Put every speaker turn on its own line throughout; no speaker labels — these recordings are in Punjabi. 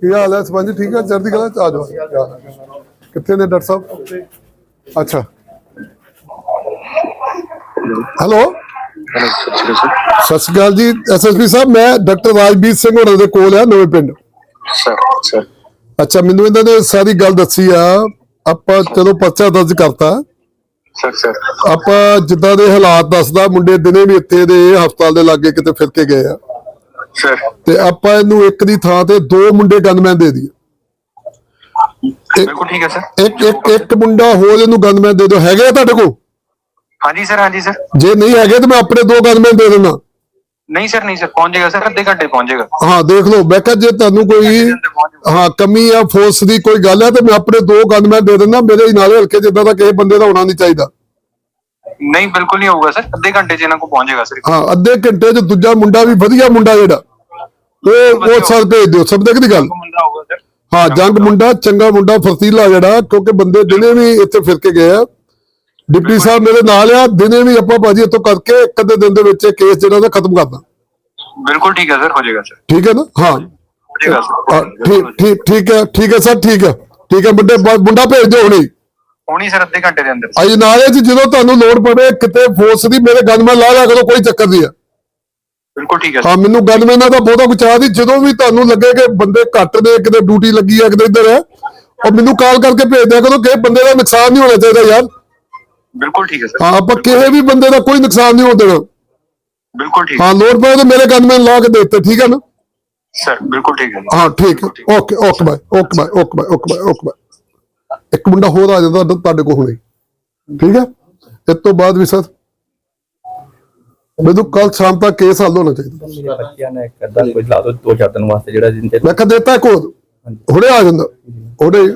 ਕੀ ਹਾਲ ਹੈ ਸਪੰਜ ਠੀਕ ਹੈ? ਚੜ੍ਹਦੀ ਕਲਾ ਚ ਆ ਜਾਓ? ਕਿੱਥੇ ਨੇ ਡਾਕਟਰ ਸਾਹਿਬ? ਅੱਛਾ। ਹੈਲੋ। ਸਤਿ ਸ਼੍ਰੀ ਅਕਾਲ ਜੀ। ਐਸਐਸਪੀ ਸਾਹਿਬ ਮੈਂ ਡਾਕਟਰ ਰਾਜਵੀਰ ਸਿੰਘ ਹੋਰਾਂ ਦੇ ਕੋਲ ਆ ਨਵੇਂ ਪਿੰਡ।
Sir sir.
ਅੱਛਾ ਮੈਨੂੰ ਇਹਨਾਂ ਨੇ ਸਾਰੀ ਗੱਲ ਦੱਸੀ ਆ। ਆਪਾਂ ਚਲੋ ਪਰਚਾ ਦਰਜ ਕਰਤਾ।
Sir sir.
ਆਪਾਂ ਜਿੱਦਾਂ ਦੇ ਹਾਲਾਤ ਦੱਸਦਾ ਮੁੰਡੇ ਦਿਨੇ ਵੀ ਇੱਥੇ ਦੇ ਹਸਪਤਾਲ ਦੇ ਲਾਗੇ ਕਿਤੇ ਫਿਰ ਕੇ ਗਏ ਆ। ਤੇ ਆਪਾਂ ਇਹਨੂੰ ਇੱਕ ਦੀ ਥਾਂ ਤੇ ਦੋ ਮੁੰਡੇ ਗਨਮੈਨ ਦੇ ਦਈਏ।
ਬਿਲਕੁਲ ਠੀਕ ਹੈ ਸਰ
ਇੱਕ ਇੱਕ ਇੱਕ ਮੁੰਡਾ ਹੋਰ ਇਹਨੂੰ ਗਨਮੈਨ ਦੇ ਦਿਓ। ਹੈਗੇ ਆ ਤੁਹਾਡੇ ਕੋਲ?
ਹਾਂਜੀ ਸਰ ਹਾਂਜੀ ਸਰ
ਜੇ ਨਹੀਂ ਹੈਗੇ ਤਾਂ ਮੈਂ ਆਪਣੇ ਦੋ ਗਨਮੈਨ ਦੇ ਦਿੰਦਾ।
ਨਹੀਂ ਸਰ ਨਹੀਂ ਸਰ ਪਹੁੰਚ ਜਾਏਗਾ ਸਰ ਅੱਧੇ ਘੰਟੇ ਪਹੁੰਚ ਜਾਏਗਾ।
ਹਾਂ ਦੇਖ ਲਓ ਮੈਂ ਕਿਹਾ ਜੇ ਤੁਹਾਨੂੰ ਕੋਈ ਹਾਂ ਕਮੀ ਆ ਫੋਰਸ ਦੀ ਕੋਈ ਗੱਲ ਹੈ ਤੇ ਮੈਂ ਆਪਣੇ ਦੋ ਗਨਮੈਨ ਦੇ ਦਿੰਦਾ। ਮੇਰੇ ਨਾਲੇ ਹਲਕੇ ਜਿੱਦਾਂ ਦਾ ਕਿਸੇ ਬੰਦੇ ਦਾ ਹੋਣਾ ਨਹੀਂ ਚਾਹੀਦਾ।
ਨਹੀਂ ਬਿਲਕੁਲ ਨਹੀਂ ਹੋਊਗਾ ਸਰ ਅੱਧੇ ਘੰਟੇ 'ਚ ਇਹਨਾਂ ਕੋਲ ਪਹੁੰਚ ਜਾਏਗਾ ਸਰ
ਹਾਂ ਅੱਧੇ ਘੰਟੇ 'ਚ ਦੂਜਾ ਮੁੰਡਾ ਵੀ ਵਧੀਆ ਮੁੰਡਾ ਜਿਹੜਾ। ਉਹ ਉਹ ਸਰ ਭੇਜ ਦਿਓ। ਸਭ ਤੱਕ ਦੀ ਗੱਲ?
ਮੁੰਡਾ ਹੋਊਗਾ ਸਰ।
ਹਾਂ ਜੰਗ ਮੁੰਡਾ। ਚੰਗਾ ਮੁੰਡਾ ਫਰਤੀਲਾ ਜਿਹੜਾ ਕਿਉਂਕਿ ਬੰਦੇ ਦਿਨੇ ਵੀ ਇੱਥੇ ਫਿਰ ਕੇ ਗਏ ਆ। ਡਿਪਟੀ ਸਾਹਿਬ ਮੇਰੇ ਨਾਲ ਆ ਦਿਨੇ ਵੀ ਆਪਾਂ ਭਾਜੀ ਇੱਥੋਂ ਕਰਕੇ ਇੱਕ ਅੱਧੇ ਦਿਨ ਦੇ ਵਿੱਚ ਇਹ ਕੇਸ ਜਿਹੜਾ ਉਹਦਾ ਖਤਮ ਕਰਦਾ।
ਬਿਲਕੁਲ ਠੀਕ ਹੈ ਸਰ ਹੋ ਜਾਏਗਾ ਸਰ।
ਠੀਕ ਹੈ ਨਾ? ਹਾਂ।
ਹੋ ਜਾਏਗਾ ਸਰ
ਠੀਕ ਠੀਕ ਠੀਕ ਹੈ ਠੀਕ ਹੈ ਸਰ ਠੀਕ ਹੈ। ਠੀਕ ਹੈ ਮੁੰਡੇ ਬ- ਮੁੰਡਾ ਭੇਜ ਦਿਓ ਹੁਣੇ।
ਹੋਣੀ ਸਰ ਅੱਧੇ ਘੰਟੇ ਦੇ ਅੰਦਰ।
ਅਜ ਨਾਲੇ ਚ ਜਦੋਂ ਤੁਹਾਨੂੰ ਲੋੜ ਪਵੇ ਕਿਤੇ ਫੋਰਸ ਦੀ ਮੇਰੇ ਗਨਮੈਨ ਲਾ ਲਿਆ ਕਰੋ ਕੋਈ ਚੱਕਰ ਨਹੀਂ ਆ
ਬਿਲਕੁਲ ਠੀਕ ਹੈ
ਹਾਂ ਮੈਨੂੰ ਗਨਮੈਨਾਂ ਦਾ ਬਹੁਤਾ ਕੁਝ ਚਾਹ ਦੀ ਜਦੋਂ ਵੀ ਤੁਹਾਨੂੰ ਲੱਗੇ ਕਿ ਬੰਦੇ ਘੱਟ ਨੇ ਕਿਤੇ ਡਿਊਟੀ ਲੱਗੀ ਆ ਕਿਤੇ ਇੱਧਰ ਹੈ ਉਹ ਮੈਨੂੰ ਕਾਲ ਕਰਕੇ ਭੇਜ ਦਿਆ ਕਰੋ ਕਿ ਬੰਦੇ ਦਾ ਨੁਕਸਾਨ ਨਹੀਂ ਹੋਣਾ ਚਾਹੀਦਾ ਯਾਰ।
ਬਿਲਕੁਲ ਠੀਕ ਹੈ ਸਰ।
ਹਾਂ ਆਪਾਂ ਕਿਸੇ ਵੀ ਬੰਦੇ ਦਾ ਕੋਈ ਨੁਕਸਾਨ ਨਹੀਂ ਹੋਣ ਦੇਣਾ।
ਬਿਲਕੁਲ ਠੀਕ
ਹਾਂ। ਲੋੜ ਪਵੇ ਤਾਂ ਮੇਰੇ ਗਨਮੈਨ ਲਾ ਕੇ ਦੇ ਦਿੱਤੇ ਠੀਕ ਹੈ ਨਾ?
ਸਰ ਬਿਲਕੁਲ ਠੀਕ ਹੈ
ਹਾਂ ਠੀਕ। ਹੈ। Okay okay bye okay bye okay bye okay bye okay bye ਇੱਕ ਮੁੰਡਾ ਹੋਰ ਆ ਜਾਂਦਾ ਤੁਹਾਡੇ ਕੋਲ ਹੁਣੇ। ਠੀਕ ਹੈ? ਇਸ ਤੋਂ ਬਾਅਦ ਵੀ ਸਰ ਮੈਨੂੰ ਕੱਲ ਸ਼ਾਮ ਤੱਕ ਕੇਸ ਹੱਲ ਹੋਣਾ ਚਾਹੀਦਾ।
ਮੇਰੇ ਬੱਚਿਆਂ ਨੇ ਇੱਕ ਅੱਧਾ ਕੋਈ ਲਾ ਦੋ ਦੋ ਚਾਰ ਦਿਨ ਵਾਸਤੇ ਜਿਹੜਾ ਜਿੰਦੇ
ਮੈਂ ਕਹ ਦਿੱਤਾ ਕੋਡ ਹੁਣੇ ਆ ਜਾਂਦਾ। ਹੁਣੇ।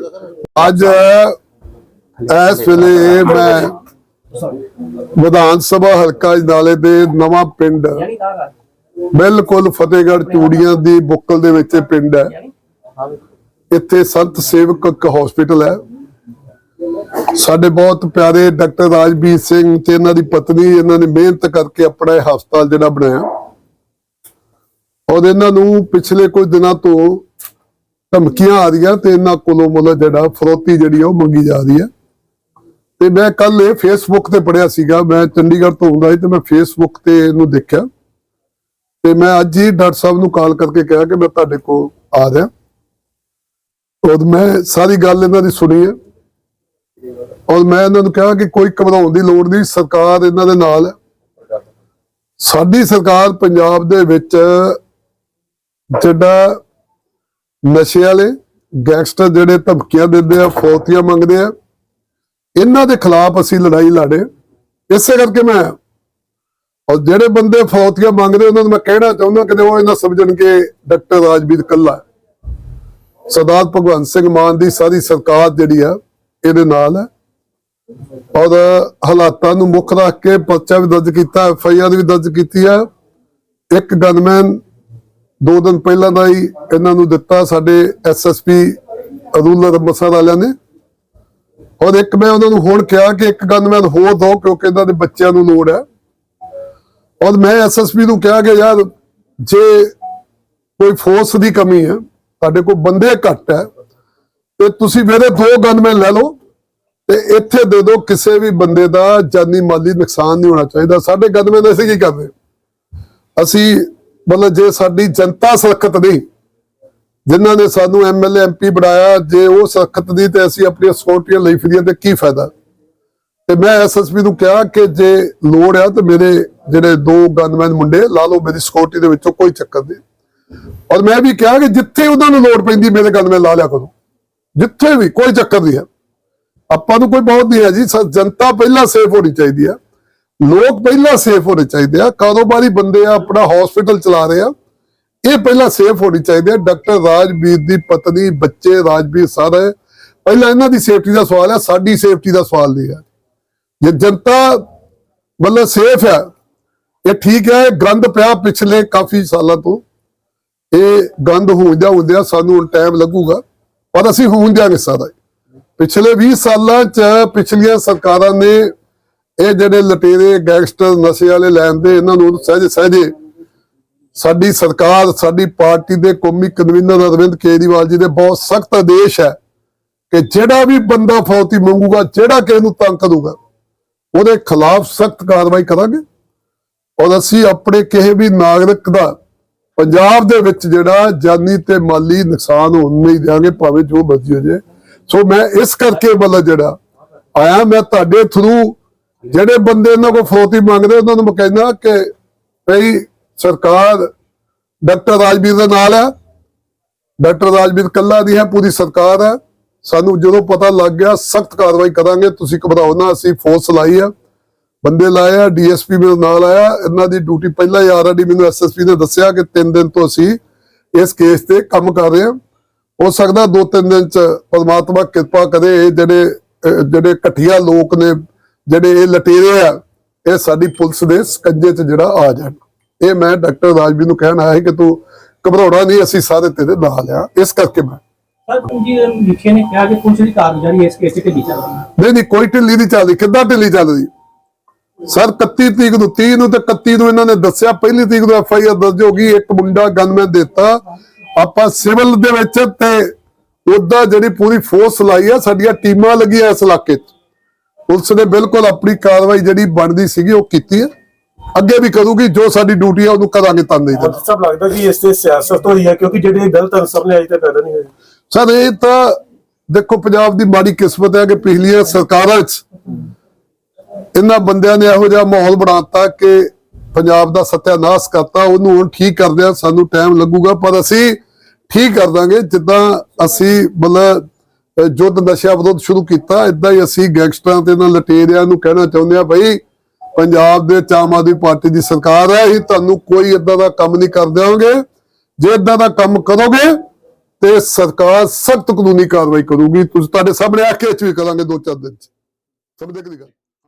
ਅੱਜ ਇਸ ਵੇਲੇ ਮੈਂ ਵਿਧਾਨ ਸਭਾ ਹਲਕਾ ਨਾਲੇ ਦੇ ਨਵਾਂ ਪਿੰਡ। ਬਿਲਕੁਲ ਫਤਿਹਗੜ੍ਹ ਚੂੜੀਆਂ ਦੀ ਬੁੱਕਲ ਦੇ ਵਿੱਚ ਪਿੰਡ ਹੈ। ਇੱਥੇ ਸੰਤ ਸੇਵਕ ਹਸਪੀਟਲ ਹੈ। ਸਾਡੇ ਬਹੁਤ ਪਿਆਰੇ ਡਾਕਟਰ ਰਾਜਵੀਰ ਸਿੰਘ ਤੇ ਇਹਨਾਂ ਦੀ ਪਤਨੀ, ਇਹਨਾਂ ਨੇ ਮਿਹਨਤ ਕਰਕੇ ਆਪਣਾ ਇਹ ਹਸਪਤਾਲ ਜਿਹੜਾ ਬਣਾਇਆ। ਔਰ ਇਹਨਾਂ ਨੂੰ ਪਿਛਲੇ ਕੁਝ ਦਿਨਾਂ ਤੋਂ ਧਮਕੀਆਂ ਆ ਰਹੀਆਂ ਤੇ ਇਹਨਾਂ ਕੋਲੋਂ ਮੁੱਲ ਜਿਹੜਾ ਫਰੋਤੀ ਜਿਹੜੀ ਉਹ ਮੰਗੀ ਜਾ ਰਹੀ ਹੈ। ਤੇ ਮੈਂ ਕੱਲ ਇਹ ਫੇਸਬੁੱਕ ਤੇ ਪੜਿਆ ਸੀਗਾ, ਮੈਂ ਚੰਡੀਗੜ੍ਹ ਤੋਂ ਹੁੰਦਾ ਸੀ ਤੇ ਮੈਂ ਫੇਸਬੁੱਕ ਤੇ ਇਹਨੂੰ ਦੇਖਿਆ। ਤੇ ਮੈਂ ਅੱਜ ਹੀ ਡਾਕਟਰ ਸਾਹਿਬ ਨੂੰ ਕਾਲ ਕਰਕੇ ਕਿਹਾ ਕਿ ਮੈਂ ਤੁਹਾਡੇ ਕੋਲ ਆ ਰਿਹਾ। ਔਰ ਮੈਂ ਸਾਰੀ ਗੱਲ ਇਹਨਾਂ ਦੀ ਸੁਣੀ ਹੈ। ਔਰ ਮੈਂ ਇਹਨਾਂ ਨੂੰ ਕਿਹਾ ਕਿ ਕੋਈ ਘਬਰਾਉਣ ਦੀ ਲੋੜ ਨਹੀਂ, ਸਰਕਾਰ ਇਹਨਾਂ ਦੇ ਨਾਲ ਹੈ। ਸਾਡੀ ਸਰਕਾਰ ਪੰਜਾਬ ਦੇ ਵਿੱਚ ਜਿਹੜਾ ਨਸ਼ੇ ਵਾਲੇ ਗੈਂਗਸਟਰ ਜਿਹੜੇ ਧਮਕੀਆਂ ਦਿੰਦੇ ਆ, ਫੌਤੀਆਂ ਮੰਗਦੇ ਆ, ਇਹਨਾਂ ਦੇ ਖਿਲਾਫ ਅਸੀਂ ਲੜਾਈ ਲੜੇ। ਇਸੇ ਕਰਕੇ ਮੈਂ ਔਰ ਜਿਹੜੇ ਬੰਦੇ ਫੌਤੀਆਂ ਮੰਗਦੇ, ਉਹਨਾਂ ਨੂੰ ਮੈਂ ਕਹਿਣਾ ਚਾਹੁੰਦਾ ਕਿ ਉਹ ਇਹਨਾਂ ਸਮਝਣ ਕਿ ਡਾਕਟਰ ਰਾਜਵੀਰ ਕੱਲਾ ਸਰਦਾਰ ਭਗਵੰਤ ਸਿੰਘ ਮਾਨ ਦੀ ਸਾਰੀ ਸਰਕਾਰ ਜਿਹੜੀ ਆ, ਇਹਦੇ ਨਾਲ ਹੈ। ਔਰ ਹਾਲਾਤਾਂ ਨੂੰ ਮੁੱਖ ਰੱਖ ਕੇ ਪਰਚਾ ਵੀ ਦਰਜ ਕੀਤਾ, ਐਫ ਆਈ ਆਰ ਵੀ ਦਰਜ ਕੀਤੀ ਹੈ। ਇੱਕ ਗਨਮੈਨ ਦੋ ਦਿਨ ਪਹਿਲਾਂ ਦਾ ਹੀ ਇਹਨਾਂ ਨੂੰ ਦਿੱਤਾ ਸਾਡੇ S S P rural Amritsar ਵਾਲਿਆਂ ਨੇ। ਔਰ ਇੱਕ ਮੈਂ ਉਹਨਾਂ ਨੂੰ ਹੁਣ ਕਿਹਾ ਕਿ ਇੱਕ ਗਨਮੈਨ ਹੋਰ ਦੋ, ਕਿਉਂਕਿ ਇਹਨਾਂ ਦੇ ਬੱਚਿਆਂ ਨੂੰ ਲੋੜ ਹੈ। ਔਰ ਮੈਂ ਐਸਐਸਪੀ ਨੂੰ ਕਿਹਾ ਕਿ ਯਾਰ, ਜੇ ਕੋਈ ਫੋਰਸ ਦੀ ਕਮੀ ਹੈ, ਤੁਹਾਡੇ ਕੋਲ ਬੰਦੇ ਘੱਟ ਹੈ, ਤੇ ਤੁਸੀਂ ਮੇਰੇ ਦੋ ਗਨਮੈਨ ਲੈ ਲਓ। ਤੇ ਇੱਥੇ ਦੇ ਦੋ ਕਿਸੇ ਵੀ ਬੰਦੇ ਦਾ ਜਾਨੀ ਮਾਲੀ ਨੁਕਸਾਨ ਨਹੀਂ ਹੋਣਾ ਚਾਹੀਦਾ। ਸਾਡੇ ਗਨਮੈਨ ਅਸੀਂ ਕੀ ਕਰਦੇ? ਅਸੀਂ ਮਤਲਬ ਜੇ ਸਾਡੀ ਜਨਤਾ ਸੁਰੱਖਿਅਤ ਨਹੀਂ, ਜਿਨ੍ਹਾਂ ਨੇ ਸਾਨੂੰ ਐਮਐਲਏ ਐਮਪੀ ਬਣਾਇਆ, ਜੇ ਉਹ ਸੁਰੱਖਿਅਤ ਨਹੀਂ ਤੇ ਅਸੀਂ ਆਪਣੀਆਂ ਸਕਿਉਰਟੀਆਂ ਲਈ ਫਿਰੀਏ ਤੇ ਕੀ ਫਾਇਦਾ? ਤੇ ਮੈਂ ਐਸਐਸਪੀ ਨੂੰ ਕਿਹਾ ਕਿ ਜੇ ਲੋੜ ਆ ਤੇ ਮੇਰੇ ਜਿਹੜੇ ਦੋ ਗਨਮੈਨ ਮੁੰਡੇ ਲਾ ਲਓ, ਮੇਰੀ ਸਕਿਉਰਟੀ ਦੇ ਵਿੱਚੋਂ ਕੋਈ ਚੱਕਰ ਨਹੀਂ। ਔਰ ਮੈਂ ਵੀ ਕਿਹਾ ਕਿ ਜਿੱਥੇ ਉਹਨਾਂ ਨੂੰ ਲੋੜ ਪੈਂਦੀ, ਮੇਰੇ ਗਨਮੈਨ ਲਾ ਲਿਆ ਕਰੋ। ਜਿੱਥੇ ਵੀ ਕੋਈ ਚੱਕਰ ਨਹੀਂ ਹੈ। ਆਪਾਂ ਨੂੰ ਕੋਈ ਬਹੁਤ ਨਹੀਂ ਹੈ ਜੀ ਜਨਤਾ ਪਹਿਲਾਂ ਸੇਫ ਹੋਣੀ ਚਾਹੀਦੀ ਆ ਲੋਕ ਪਹਿਲਾਂ ਸੇਫ ਹੋਣੇ ਚਾਹੀਦੇ ਆ। ਕਾਰੋਬਾਰੀ ਬੰਦੇ ਆ, ਆਪਣਾ ਹਸਪੀਟਲ ਚਲਾ ਰਹੇ ਆ। ਇਹ ਪਹਿਲਾਂ ਸੇਫ ਹੋਣੀ ਚਾਹੀਦੀ ਹੈ। ਡਾਕਟਰ ਰਾਜਵੀਰ ਦੀ ਪਤਨੀ, ਬੱਚੇ ਰਾਜਵੀਰ ਸਾਰੇ। ਪਹਿਲਾਂ ਇਹਨਾਂ ਦੀ ਸੇਫਟੀ ਦਾ ਸਵਾਲ ਹੈ ਸਾਡੀ ਸੇਫਟੀ ਦਾ ਸਵਾਲ ਨਹੀਂ ਹੈ ਜੇ ਜਨਤਾ ਮਤਲਬ ਸੇਫ ਹੈ ਇਹ ਠੀਕ ਹੈ ਗੰਦ ਪਿਆ ਪਿਛਲੇ ਕਾਫੀ ਸਾਲਾਂ ਤੋਂ। ਇਹ ਗੰਦ ਹੁੰਦਿਆ ਹੁੰਦਿਆ ਸਾਨੂੰ ਟਾਈਮ ਲੱਗੂਗਾ, ਪਰ ਅਸੀਂ ਹੋਣ ਦਿਆਂਗੇ ਸਾਰਾ। ਪਿਛਲੇ 20 ਸਾਲਾਂ ਚ ਪਿਛਲੀਆਂ ਸਰਕਾਰਾਂ ਨੇ ਇਹ ਜਿਹੜੇ ਲਟੇਰੇ ਗੈਂਗਸਟਰ ਨਸ਼ੇ ਵਾਲੇ ਲੈਣ ਇਹਨਾਂ ਨੂੰ ਸਹਿਜੇ ਸਹਿਜੇ ਸਾਡੀ ਸਰਕਾਰ, ਸਾਡੀ ਪਾਰਟੀ ਦੇ ਕੌਮੀ ਕਨਵੀਨਰ ਅਰਵਿੰਦ ਕੇਜਰੀਵਾਲ ਜੀ ਦੇ ਬਹੁਤ ਸਖਤ ਆਦੇਸ਼ ਹੈ ਕਿ ਜਿਹੜਾ ਵੀ ਬੰਦਾ ਫੌਤੀ ਮੰਗੂਗਾ, ਜਿਹੜਾ ਕਿਸੇ ਨੂੰ ਤੰਗ ਕਰੂਗਾ, ਉਹਦੇ ਖਿਲਾਫ ਸਖਤ ਕਾਰਵਾਈ ਕਰਾਂਗੇ। ਔਰ ਅਸੀਂ ਆਪਣੇ ਕਿਸੇ ਵੀ ਨਾਗਰਿਕ ਦਾ ਪੰਜਾਬ ਦੇ ਵਿੱਚ ਜਿਹੜਾ ਜਾਨੀ ਤੇ ਮਾਲੀ ਨੁਕਸਾਨ ਹੋਣ ਨਹੀਂ ਦਿਆਂਗੇ, ਭਾਵੇਂ ਜੋ ਮਰਜ਼ੀ ਹੋ ਜਾਏ ਸੋ ਮੈਂ ਇਸ ਕਰਕੇ ਮਤਲਬ ਜਿਹੜਾ ਆਇਆ ਮੈਂ ਤੁਹਾਡੇ ਥਰੂ ਜਿਹੜੇ ਬੰਦੇ ਇਹਨਾਂ ਕੋਲ ਫਰੋਤੀ ਮੰਗਦੇ, ਉਹਨਾਂ ਨੂੰ ਮੈਂ ਕਹਿੰਦਾ ਕਿ ਭਈ ਸਰਕਾਰ ਡਾਕਟਰ ਰਾਜਵੀਰ ਦੇ ਨਾਲ ਹੈ। ਡਾਕਟਰ ਰਾਜਵੀਰ ਕੱਲਾ ਦੀ ਹੈ, ਪੂਰੀ ਸਰਕਾਰ ਹੈ। ਸਾਨੂੰ ਜਦੋਂ ਪਤਾ ਲੱਗ ਗਿਆ, ਸਖਤ ਕਾਰਵਾਈ ਕਰਾਂਗੇ। ਤੁਸੀਂ ਘਬਰਾਓ ਨਾ, ਅਸੀਂ ਫੋਰਸ ਲਾਈ ਆ। ਬੰਦੇ ਲਾਏ ਆ, ਡੀਐਸਪੀ ਮੇਰੇ ਨਾਲ ਆਇਆ। ਇਹਨਾਂ ਦੀ ਡਿਊਟੀ ਪਹਿਲਾਂ ਹੀ ਆਲਰੇਡੀ ਮੈਨੂੰ ਐਸਐਸਪੀ ਨੇ ਦੱਸਿਆ ਕਿ 3 ਦਿਨ ਤੋਂ ਅਸੀਂ ਇਸ ਕੇਸ ਤੇ ਕੰਮ ਕਰ ਰਹੇ ਹਾਂ। ਹੋ ਸਕਦਾ 2-3 ਦਿਨ ਚ ਪਰਮਾਤਮਾ ਕਿਰਪਾ ਕਰੇ ਇਹ ਜਿਹੜੇ ਜਿਹੜੇ ਘਟੀਆ ਲੋਕ ਨੇ ਜਿਹੜੇ ਇਹ ਲਟੇਰੇ ਆ ਇਹ ਸਾਡੀ ਪੁਲਿਸ ਦੇ ਸਕੰਜੇ 'ਚ ਜਿਹੜਾ ਆ ਜਾਣ। ਇਹ ਮੈਂ ਡਾਕਟਰ ਰਾਜਵੀਰ ਨੂੰ ਕਹਿਣ ਆਇਆ ਕਿ ਤੂੰ ਘਬਰਾਉਣਾ ਨਹੀਂ ਅਸੀਂ ਸਾਰੇ ਤੇਰੇ ਨਾਲ ਆ। ਇਸ ਕਰਕੇ ਮੈਂ
ਸਰ ਜੀ ਮੁਖੀਆ ਨੇ ਕਿਹਾ ਕਿ ਪੁਲਿਸ ਦੀ ਕਾਰਗੁਜ਼ਾਰੀ ਇਸ ਕੇਸ ਤੇ ਢਿੱਲੀ ਚੱਲ ਰਹੀ ਹੈ।
ਨਹੀਂ ਨਹੀਂ ਕੋਈ ਢਿੱਲੀ ਨਹੀਂ ਚੱਲਦੀ। ਕਿੱਦਾਂ ਢਿੱਲੀ ਚੱਲਦੀ ਸਰ 31 ਤਰੀਕ ਨੂੰ 30 ਨੂੰ ਤੇ 31 ਨੂੰ ਇਹਨਾਂ ਨੇ ਦੱਸਿਆ ਪਹਿਲੀ ਤਰੀਕ ਨੂੰ ਐਫ ਆਈ ਆਰ ਦਰਜ ਹੋ ਗਈ ਇੱਕ ਮੁੰਡਾ ਗਨਮੈਨ ਦਿੱਤਾ। ਆਪਾਂ ਸਿਵਲ ਦੇ ਵਿੱਚ ਤੇ ਉਦਾਂ ਜਿਹੜੀ ਪੂਰੀ ਫੋਰਸ ਲਾਈ ਆ ਸਾਡੀਆਂ ਟੀਮਾਂ ਲੱਗੀਆਂ ਇਸ ਇਲਾਕੇ 'ਚ। ਪੁਲਿਸ ਨੇ ਬਿਲਕੁਲ ਆਪਣੀ ਕਾਰਵਾਈ ਜਿਹੜੀ ਬਣਦੀ ਸੀਗੀ ਉਹ ਕੀਤੀ ਹੈ ਅੱਗੇ ਵੀ ਕਰੂਗੀ ਜੋ ਸਾਡੀ ਡਿਊਟੀ ਹੈ ਉਹਨੂੰ ਕਰਾਂਗੇ ਤਾਂ ਨਹੀਂ
ਹੁਣ ਸਭ ਲੱਗਦਾ ਕਿ ਇਸ ਤੇ ਸਿਆਸਤ ਹੋਈ ਹੈ ਕਿਉਂਕਿ ਜਿਹੜੇ ਗਲਤ ਅਨਸਰ ਨੇ ਅਜੇ ਤੱਕ ਪੈਦਾ ਨਹੀਂ ਹੋਏ।
ਸਰ ਇਹ ਤਾਂ ਦੇਖੋ ਪੰਜਾਬ ਦੀ ਮਾੜੀ ਕਿਸਮਤ ਹੈ ਕਿ ਪਿਛਲੀਆਂ ਸਰਕਾਰਾਂ 'ਚ ਇਹਨਾਂ ਬੰਦਿਆਂ ਨੇ ਇਹੋ ਜਿਹਾ ਮਾਹੌਲ ਬਣਾਤਾ ਕਿ ਪੰਜਾਬ ਦਾ ਸਤਿਆਨਾਸ਼ ਕਰਤਾ ਉਹਨੂੰ ਹੁਣ ਠੀਕ ਕਰਦੇ ਆ ਸਾਨੂੰ ਟਾਈਮ ਲੱਗੂਗਾ। ਪਰ ਅਸੀਂ ਠੀਕ ਕਰ ਦਾਂਗੇ। ਜਿੱਦਾਂ ਅਸੀਂ ਮਤਲਬ ਅਹ, ਯੁੱਧ ਨਸ਼ਾ ਵਿਰੋਧ ਸ਼ੁਰੂ ਕੀਤਾ ਇਦਾਂ ਹੀ ਅਸੀਂ ਗੈਂਗਸਟਰਾਂ ਤੇ ਇਹਨਾਂ ਲਟੇਰਿਆਂ ਨੂੰ ਕਹਿਣਾ ਚਾਹੁੰਦੇ ਆ ਬਈ ਪੰਜਾਬ ਦੇ ਵਿੱਚ ਆਮ ਆਦਮੀ ਪਾਰਟੀ ਦੀ ਸਰਕਾਰ ਹੈ ਅਸੀਂ ਤੁਹਾਨੂੰ ਕੋਈ ਇਦਾਂ ਦਾ ਕੰਮ ਨਹੀਂ ਕਰ ਦੇਵਾਂਗੇ ਜੇ ਇਦਾਂ ਦਾ ਕੰਮ ਕਰੋਗੇ ਤੇ ਸਰਕਾਰ ਸਖਤ ਕਾਨੂੰਨੀ ਕਾਰਵਾਈ ਕਰੂਗੀ। ਤੁਸੀਂ ਤੁਹਾਡੇ ਸਾਹਮਣੇ ਆ ਕੇ ਚ ਵੀ ਕਰਾਂਗੇ ਦੋ ਚਾਰ ਦਿਨ ਚ। ਸਮਝਦੇ ਕਿ ਗੱਲ?